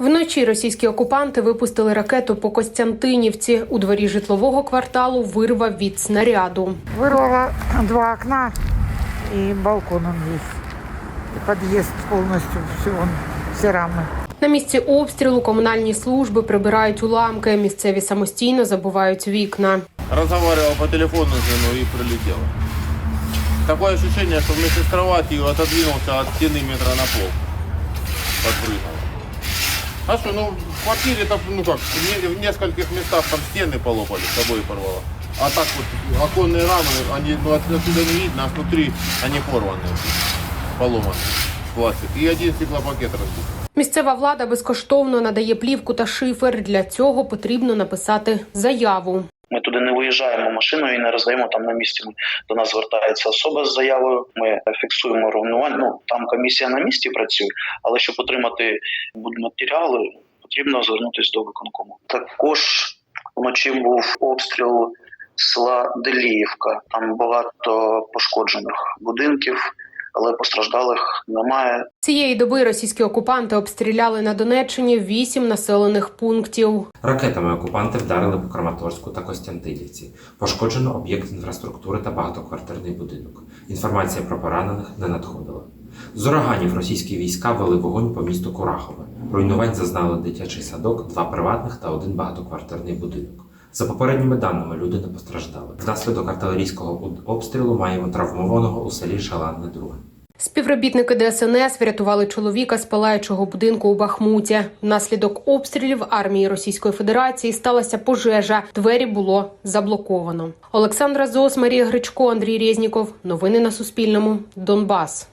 Вночі російські окупанти випустили ракету по Костянтинівці. У дворі житлового кварталу вирвав від снаряду. Вырвало два окна и балкон он весь. И подъезд полностью, все, он, все рамы. На місці обстрілу комунальні служби прибирають уламки. Місцеві самостійно забувають вікна. разговаривал по телефону с женой и прилетело. Такое ощущение, что вместе с кроватью отодвинулся от стены метра на пол. Подпрыгнул. А что, ну в квартире там, ну как, в не- в нескольких местах там стены полопали, с собой порвало. А так вот оконные рамы, они ну, от- отсюда не видно, а внутри они порваны, поломаны. Пластик. И один стеклопакет разбит. Місцева влада безкоштовно надає плівку та шифер. Для цього потрібно написати заяву. Ми туди не виїжджаємо машиною і не роздаємо там на місці. До нас звертається особа з заявою. Ми фіксуємо руйнування. Ну там комісія на місці працює, але щоб отримати будматеріали, потрібно звернутися до виконкому. Також вночі був обстріл села Деліївка. Там багато пошкоджених будинків, але постраждалих немає. Цієї доби російські окупанти обстріляли на Донеччині вісім населених пунктів. Ракетами окупанти вдарили по Краматорську та Костянтинівці. Пошкоджено об'єкт інфраструктури та багатоквартирний будинок. Інформація про поранених не надходила. З ураганів російські війська вели вогонь по місту Курахове. Руйнувань зазнали дитячий садок, два приватних та один багатоквартирний будинок. За попередніми даними, люди не постраждали. Внаслідок артилерійського обстрілу маємо травмованого у селі Шаланне Друге. Співробітники ДСНС врятували чоловіка з палаючого будинку у Бахмуті. Внаслідок обстрілів армії Російської Федерації сталася пожежа. Двері було заблоковано. Олександра Зос, Марія Гречко, Андрій Резніков. Новини на Суспільному. Донбас.